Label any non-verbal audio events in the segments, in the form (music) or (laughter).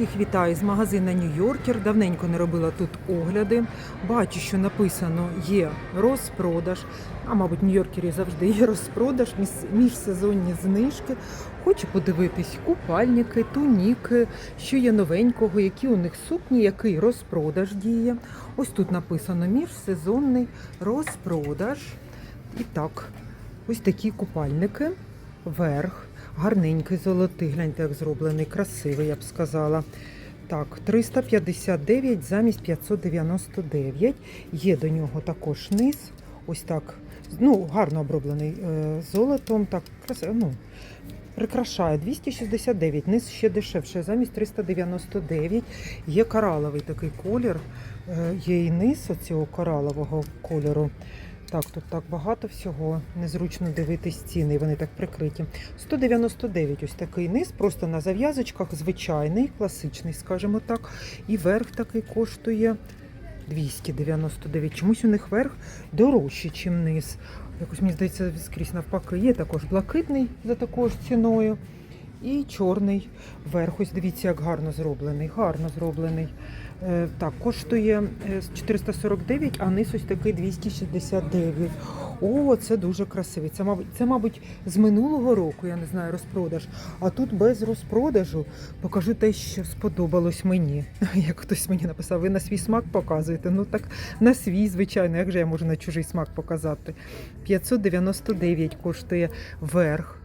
Всіх вітаю з магазина Нью-Йоркер. Давненько не робила тут огляди. Бачу, що написано є розпродаж. А мабуть, в Нью-Йоркері завжди є розпродаж, міжсезонні знижки. Хочу подивитись купальники, туніки, що є новенького, які у них сукні, який розпродаж діє. Ось тут написано міжсезонний розпродаж. І так, ось такі купальники. Верх. Гарненький, золотий, гляньте, як зроблений, красивий, я б сказала. Так, 359 замість 599. Є до нього також низ. Ось так. Ну, гарно оброблений е, золотом. Так. Ну, прикрашає 269, низ ще дешевше, замість 399. Є кораловий такий колір. Е, є і низ оцього коралового кольору. Так, тут так багато всього. Незручно дивитись ціни, вони так прикриті. 199 ось такий низ, просто на зав'язочках, звичайний, класичний, скажімо так. І верх такий коштує 299. Чомусь у них верх дорожчий, ніж низ. Якось мені здається, скрізь навпаки. Є також блакитний за такою ж ціною. І чорний верх. Ось дивіться, як гарно зроблений. Гарно зроблений. Е, так, коштує е, 449, а низ ось такий 269. О, це дуже красивий. Це, мабуть, це, мабуть, з минулого року, я не знаю, розпродаж. А тут без розпродажу покажу те, що сподобалось мені. (laughs) Як хтось мені написав, ви на свій смак показуєте. Ну так на свій, звичайно, як же я можу на чужий смак показати? 599 коштує верх.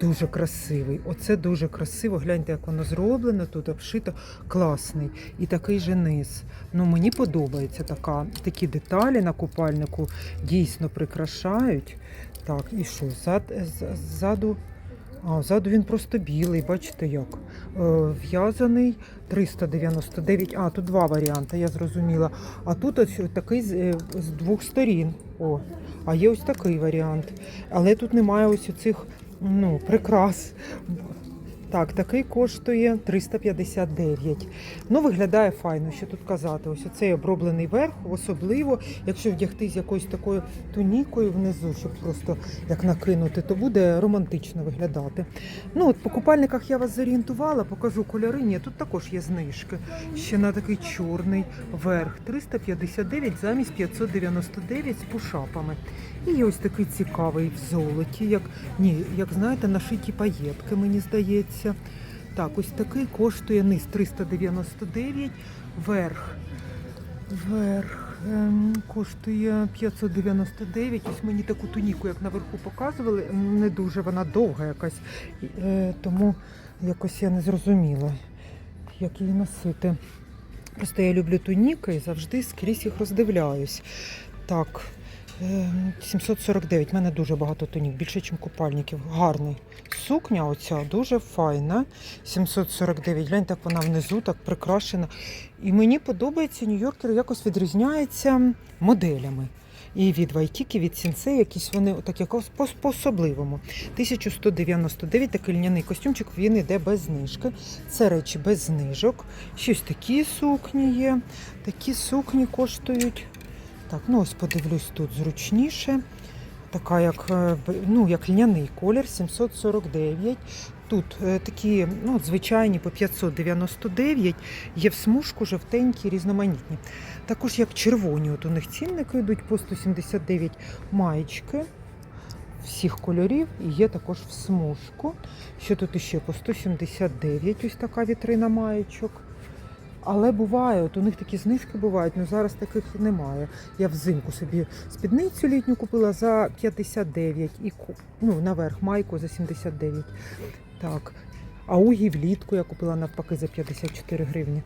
Дуже красивий. Оце дуже красиво. Гляньте, як воно зроблено, тут обшито. Класний. І такий же низ. Ну, мені подобається така, такі деталі на купальнику дійсно прикрашають. Так, і що? Зад, ззаду. А, ззаду він просто білий, бачите як. Е, в'язаний 399. А, тут два варіанти, я зрозуміла. А тут ось такий з, е, з двох сторін. О, а є ось такий варіант. Але тут немає ось оцих ну, прикрас. Так, такий коштує 359. Ну, виглядає файно, що тут казати. Ось оцей оброблений верх, особливо, якщо вдягти з якоюсь такою тунікою внизу, щоб просто як накинути, то буде романтично виглядати. Ну, от по купальниках я вас зорієнтувала, покажу кольори. Ні, тут також є знижки. Ще на такий чорний верх 359 замість 599 з пушапами. І ось такий цікавий в золоті, як ні, як знаєте, нашиті паєтки, мені здається. Так, ось такий коштує низ 399, верх. Верх ем, коштує 599. Ось мені таку туніку, як наверху показували, не дуже вона довга якась. Е, тому якось я не зрозуміла, як її носити. Просто я люблю туніки і завжди скрізь їх роздивляюсь. Так, 749. У мене дуже багато тонік, більше, ніж купальників. Гарний. Сукня оця дуже файна. 749. Гляньте, як вона внизу так прикрашена. І мені подобається Нью-Йоркер якось відрізняється моделями. І від Вайтіки, від Сінсей, якісь вони так якось по- по-особливому. 1199 такий льняний костюмчик, він йде без знижки. Це речі без знижок. Щось такі сукні є. Такі сукні коштують. Так, ну ось подивлюсь тут зручніше. Така як, е, ну, як льняний колір 749. Тут е, такі ну, звичайні по 599, є в смужку жовтенькі, різноманітні. Також як червоні, от у них цінники йдуть по 179 маєчки всіх кольорів і є також в смужку. Що тут іще по 179, ось така вітрина маєчок. Але буває, от у них такі знижки бувають, але зараз таких немає. Я взимку собі спідницю літню купила за 59 і ну, наверх майку за 79. Так. А угі влітку я купила навпаки за 54 гривні.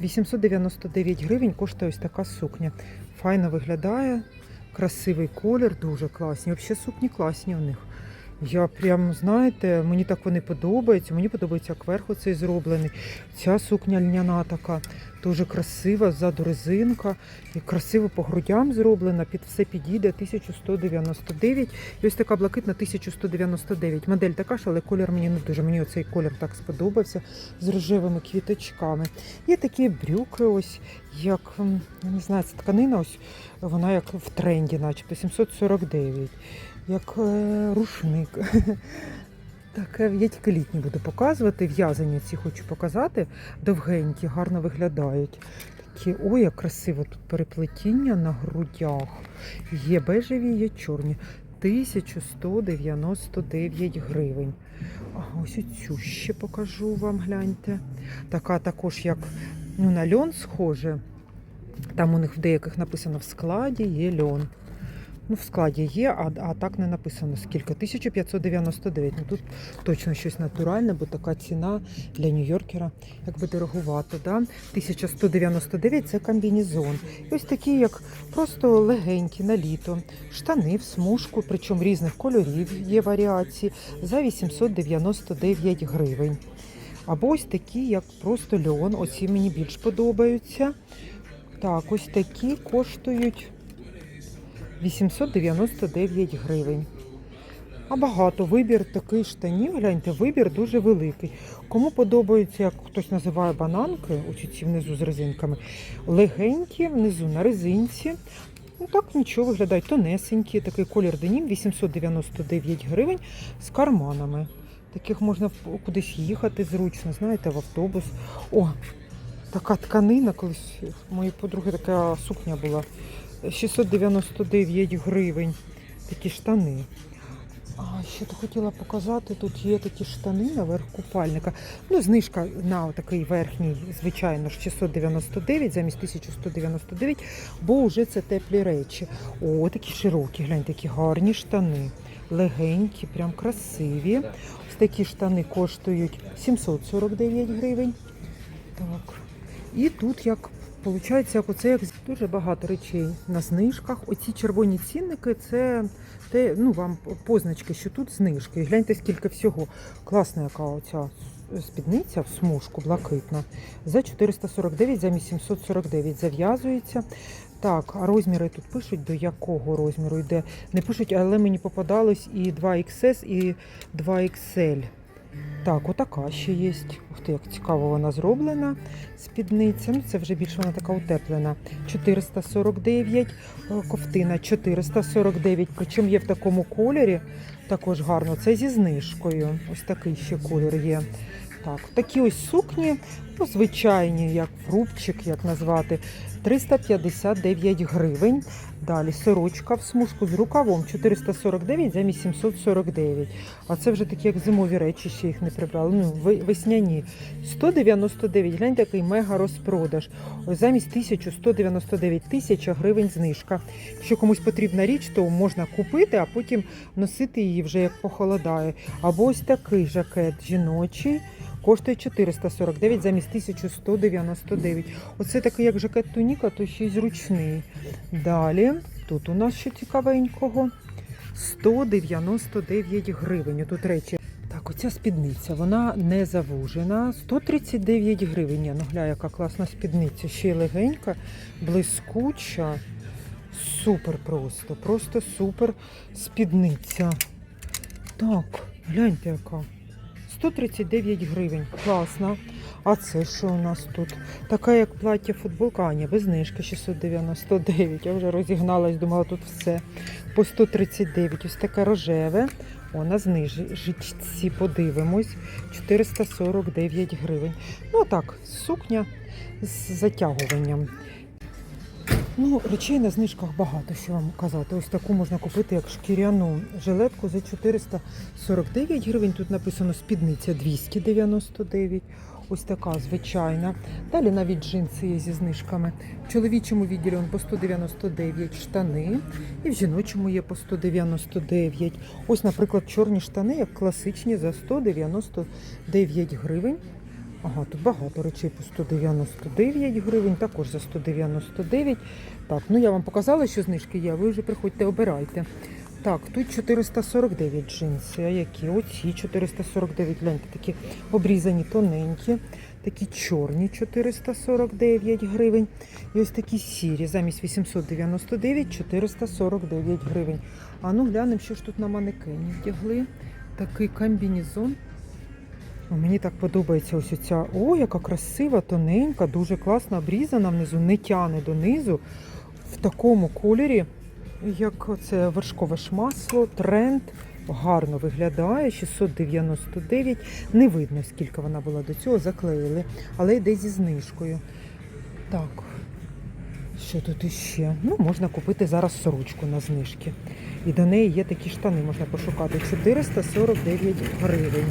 899 гривень коштує ось така сукня. Файно виглядає, красивий колір, дуже класні. Взагалі сукні класні у них. Я прям, знаєте, мені так вони подобаються. Мені подобається, як верх оцей зроблений. Ця сукня льняна така, дуже красива, ззаду резинка. І красиво по грудям зроблена, під все підійде 1199. І ось така блакитна 1199. Модель така ж, але колір мені не дуже. Мені оцей колір так сподобався з рожевими квіточками. Є такі брюки, ось як не знаю, це тканина, ось вона як в тренді, начебто 749 як е, рушник. (laughs) Так, е, я тільки літні буду показувати. В'язані ці хочу показати. Довгенькі, гарно виглядають. Такі, ой, як красиво тут переплетіння на грудях. Є бежеві, є чорні. 1199 гривень. А ось цю ще покажу вам, гляньте. Така також, як ну, на льон схоже. Там у них в деяких написано в складі є льон. Ну, в складі є, а, а так не написано скільки. 1599. Ну тут точно щось натуральне, бо така ціна для Нью-Йоркера якби дороговато. Да? 1199 це комбінезон. І ось такі, як просто легенькі на літо. Штани в смужку, причому різних кольорів є варіації, за 899 гривень. Або ось такі, як просто льон. Оці мені більш подобаються. Так, ось такі коштують 899 гривень. А багато вибір такий штанів, гляньте, вибір дуже великий. Кому подобається, як хтось називає бананки, оці ці внизу з резинками, легенькі, внизу на резинці. Ну так нічого виглядають. Тонесенькі, такий колір денім, 899 гривень з карманами. Таких можна кудись їхати зручно, знаєте, в автобус. О, така тканина, колись у моєї подруги така сукня була. 699 гривень. Такі штани. А ще то хотіла показати, тут є такі штани наверх купальника. Ну, знижка на такий верхній, звичайно ж, 699 замість 1199, бо вже це теплі речі. О, такі широкі, глянь, такі гарні штани. Легенькі, прям красиві. Ось такі штани коштують 749 гривень. Так. І тут як виходить, як оце як дуже багато речей на знижках. Оці червоні цінники це те, ну вам позначки, що тут знижки. І гляньте, скільки всього. Класна яка оця спідниця в смужку блакитна. За 449, замість 749 зав'язується. Так, а розміри тут пишуть, до якого розміру йде. Не пишуть, але мені попадалось і 2XS, і 2XL. Так, отака ще є. Ух ти, як цікаво вона зроблена. Спідниця. Ну, це вже більше вона така утеплена. 449, е, ковтина 449. Причому є в такому кольорі. Також гарно. Це зі знижкою. Ось такий ще колір є. Так, такі ось сукні, ну, звичайні, як фрубчик, як назвати, 359 гривень. Далі сорочка в смужку з рукавом 449 замість 749. А це вже такі, як зимові речі, ще їх не прибрали. Ну, весняні. 199. Глянь, такий мега розпродаж. Ось замість 1199 тисяча гривень знижка. Якщо комусь потрібна річ, то можна купити, а потім носити її вже як похолодає. Або ось такий жакет жіночий. Коштує 449 замість 1199. Оце такий як жакет туніка, то ще й зручний. Далі, тут у нас ще цікавенького. 199 гривень. Тут речі. Так, оця спідниця, вона не завужена. 139 гривень. Ні, Ну, гля, яка класна спідниця. Ще й легенька, блискуча. Супер просто. Просто супер спідниця. Так, гляньте яка. 139 гривень. Класно. А це що у нас тут? Така як плаття футболка, а ні, без знижки 699. Я вже розігналась, думала, тут все по 139. Ось таке рожеве. О, на знижці подивимось. 449 гривень. Ну так, сукня з затягуванням. Ну, речей на знижках багато, що вам казати. Ось таку можна купити, як шкіряну жилетку за 449 гривень. Тут написано спідниця 299. Ось така звичайна. Далі навіть джинси є зі знижками. В чоловічому відділі он по 199 штани, і в жіночому є по 199. Ось, наприклад, чорні штани, як класичні, за 199 гривень. Ага, тут багато речей по 199 гривень, також за 199. Так, ну я вам показала, що знижки є, ви вже приходьте, обирайте. Так, тут 449 джинси. А які? Оці 449, гляньте, такі обрізані тоненькі, такі чорні 449 гривень. І ось такі сірі, замість 899 449 гривень. А ну глянемо, що ж тут на манекені вдягли. Такий комбінезон. О, Мені так подобається ось ця. О, яка красива, тоненька, дуже класно обрізана внизу, не тяне донизу. В такому кольорі, як це вершкове ж масло, тренд. гарно виглядає. 699. Не видно, скільки вона була до цього, заклеїли, але йде зі знижкою. Так, що тут іще? Ну, можна купити зараз сорочку на знижки. І до неї є такі штани, можна пошукати. 449 гривень.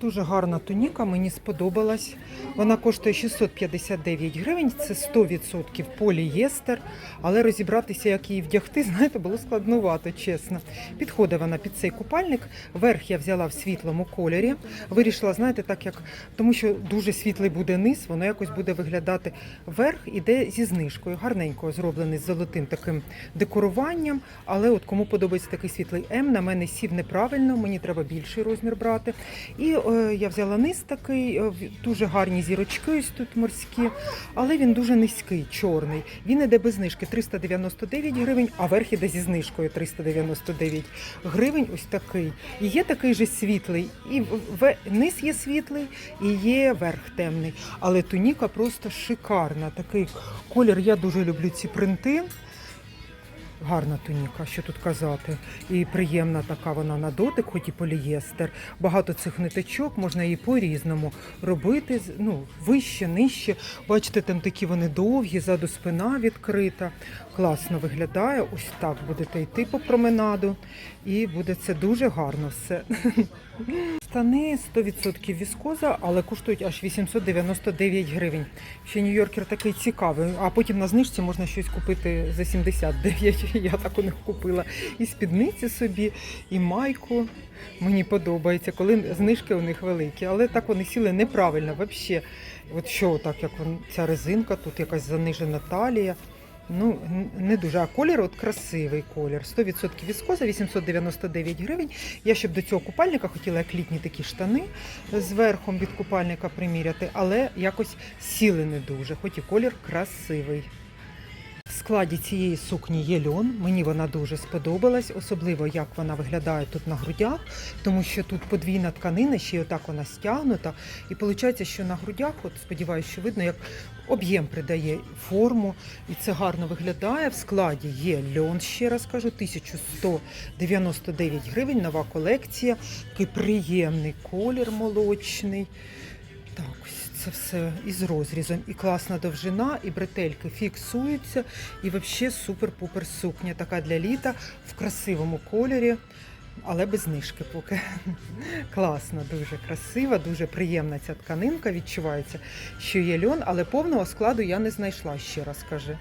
Дуже гарна туніка, мені сподобалась. Вона коштує 659 гривень, це 100% полієстер, але розібратися, як її вдягти, (laughs) знаєте, було складнувато, чесно. Підходить вона під цей купальник. Верх я взяла в світлому кольорі. Вирішила, знаєте, так як тому що дуже світлий буде низ, воно якось буде виглядати верх, іде зі знижкою. Гарненько зроблений з золотим таким декоруванням. Але от кому подобається такий світлий М, на мене сів неправильно, мені треба більший розмір брати. І я взяла низ такий, е, дуже гарні зірочки ось тут морські, але він дуже низький, чорний. Він іде без знижки 399 гривень, а верх іде зі знижкою 399 гривень. Ось такий. І є такий же світлий, і низ є світлий, і є верх темний. Але туніка просто шикарна. Такий колір. Я дуже люблю ці принти. Гарна туніка, що тут казати. І приємна така вона на дотик, хоч і полієстер. Багато цих ниточок, можна її по-різному робити. Ну, вище, нижче. Бачите, там такі вони довгі, ззаду спина відкрита. Класно виглядає. Ось так будете йти по променаду. І буде це дуже гарно все. (laughs) Штани 100% віскоза, але коштують аж 899 гривень. Ще Нью-Йоркер такий цікавий, а потім на знижці можна щось купити за 79. (laughs) Я так у них купила. І спідниці собі, і майку. Мені подобається, коли знижки у них великі, але так вони сіли неправильно взагалі. От що так, як ця резинка, тут якась занижена талія. Ну, не дуже. А колір от красивий колір. 100% віскоза, 899 гривень. Я ще б до цього купальника хотіла як літні такі штани з верхом від купальника приміряти, але якось сіли не дуже, хоч і колір красивий. В складі цієї сукні є льон. Мені вона дуже сподобалась, особливо як вона виглядає тут на грудях, тому що тут подвійна тканина, ще й отак вона стягнута. І виходить, що на грудях, от сподіваюся, що видно, як об'єм придає форму, і це гарно виглядає. В складі є льон, ще раз кажу, 1199 гривень, нова колекція, такий приємний колір молочний. Так, ось це все із розрізом. І класна довжина, і бретельки фіксуються. І взагалі супер-пупер сукня. Така для літа в красивому кольорі, але без знижки поки. Класно, дуже красива, дуже приємна ця тканинка. Відчувається, що є льон, але повного складу я не знайшла, ще раз кажу.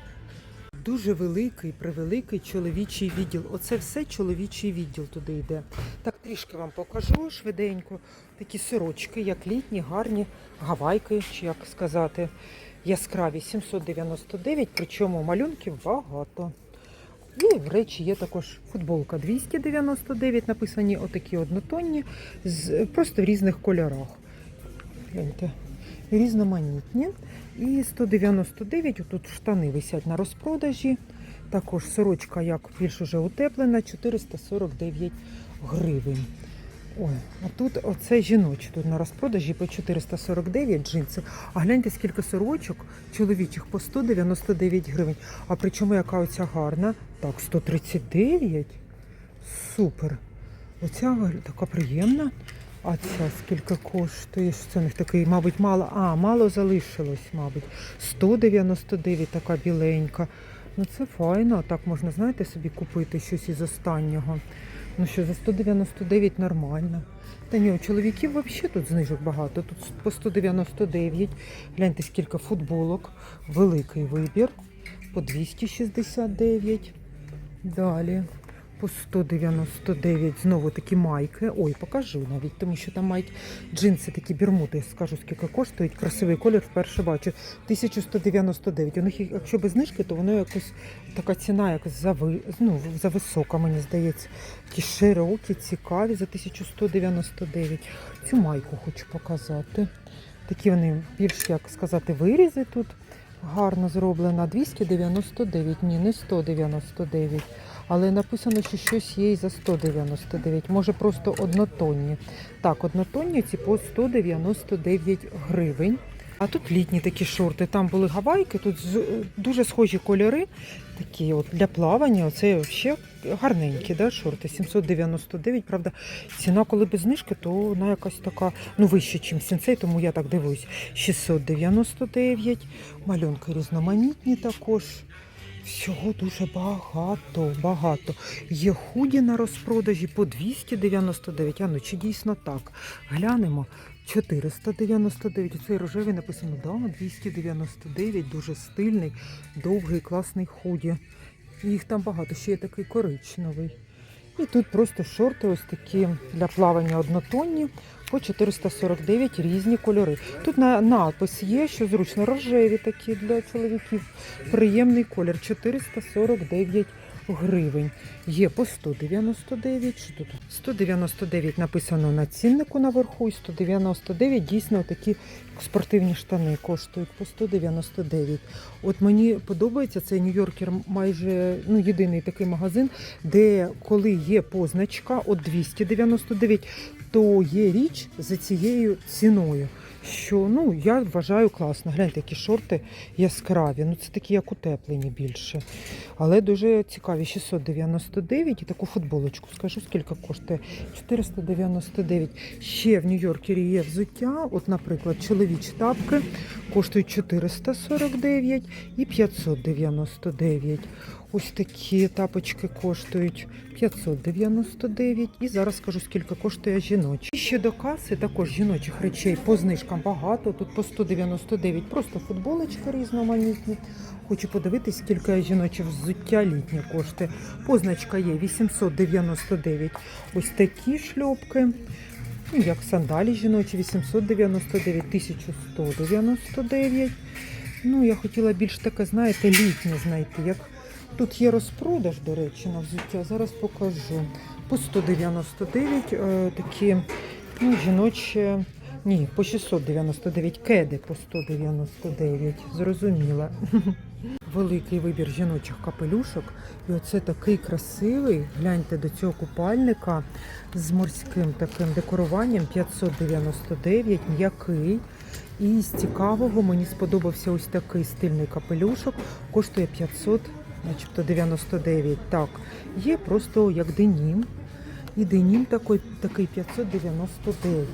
Дуже великий, превеликий чоловічий відділ. Оце все чоловічий відділ туди йде. Так трішки вам покажу швиденько. Такі сорочки, як літні, гарні, гавайки, чи як сказати, яскраві 799, причому малюнків багато. І в речі є також футболка 299, написані отакі однотонні, з, просто в різних кольорах. Гляньте, різноманітні. І 199, тут штани висять на розпродажі. Також сорочка, як більш уже утеплена, 449 гривень. Ой, а тут оце жіночі тут на розпродажі по 449 джинси. А гляньте, скільки сорочок чоловічих по 199 гривень. А причому яка оця гарна? Так, 139. Супер. Оця така приємна. А ця скільки коштує? Це у них такий, мабуть, мало. А, мало залишилось, мабуть. 199 така біленька. Ну це файно. Так можна, знаєте, собі купити щось із останнього. Ну що, за 199 нормально. Та ні, у чоловіків взагалі тут знижок багато. Тут по 199. Гляньте, скільки футболок. Великий вибір. По 269. Далі. По 199 знову такі майки. Ой, покажу навіть, тому що там мають джинси такі бірмути. Скажу, скільки коштують. Красивий колір вперше бачу. 1199. У них, якщо без знижки, то воно якось така ціна, якось зави, ну, зависока, мені здається. Такі широкі, цікаві за 1199. Цю майку хочу показати. Такі вони більш, як сказати, вирізи тут. Гарно зроблена. 299, ні, не 199. Але написано, що щось є і за 199. Може просто однотонні. Так, однотонні ці по 199 гривень. А тут літні такі шорти. Там були гавайки, тут дуже схожі кольори. Такі от для плавання. Оце взагалі гарненькі, да, шорти. 799. Правда, ціна, коли без знижки, то вона якась така, ну, вища, ніж сенсей, тому я так дивуюсь. 699. Малюнки різноманітні також. Всього дуже багато, багато. Є худі на розпродажі по 299. А ну чи дійсно так? Глянемо. 499. Цей рожевий написано, да, 299, дуже стильний, довгий, класний худі. Їх там багато, ще є такий коричневий. І тут просто шорти ось такі для плавання однотонні по 449 різні кольори. Тут на напис є, що зручно рожеві такі для чоловіків. Приємний колір 449 гривень. Є по 199. Що тут? 199 написано на ціннику наверху, і 199 дійсно такі спортивні штани коштують по 199. От мені подобається цей Нью-Йоркер майже ну, єдиний такий магазин, де коли є позначка от 299, то є річ за цією ціною. Що ну я вважаю класно. Гляньте, які шорти яскраві. Ну це такі як утеплені більше. Але дуже цікаві. 699 і таку футболочку. Скажу, скільки коштує? 499. Ще в Нью-Йоркері є взуття. От, наприклад, чоловічі тапки коштують 449 і 599. Ось такі тапочки коштують 599. І зараз скажу, скільки коштує жіночі. І ще до каси також жіночих речей по знижкам багато. Тут по 199. Просто футболочки різноманітні. Хочу подивитись, скільки жіноче взуття літнє коштує. Позначка є 899. Ось такі шльопки. Ну, як сандалі жіночі 899, 1199. Ну, я хотіла більш таке, знаєте, літнє знайти. Як тут є розпродаж, до речі, на взуття. Зараз покажу. По 199 е, такі ну, жіночі. Ні, по 699 кеди по 199. Зрозуміла. (laughs) Великий вибір жіночих капелюшок. І оце такий красивий. Гляньте до цього купальника з морським таким декоруванням 599, м'який. І з цікавого мені сподобався ось такий стильний капелюшок. Коштує 500, начебто 99. Так, є просто як денім. І денім такий, такий 599.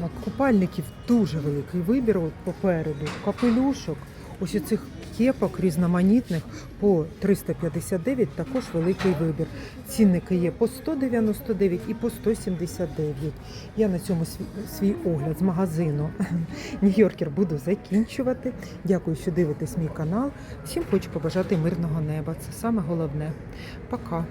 Так, купальників дуже великий вибір попереду. Капелюшок, ось цих кепок різноманітних по 359 також великий вибір. Цінники є по 199 і по 179. Я на цьому свій, огляд з магазину (laughs) Нью-Йоркер буду закінчувати. Дякую, що дивитесь мій канал. Всім хочу побажати мирного неба. Це саме головне. Пока.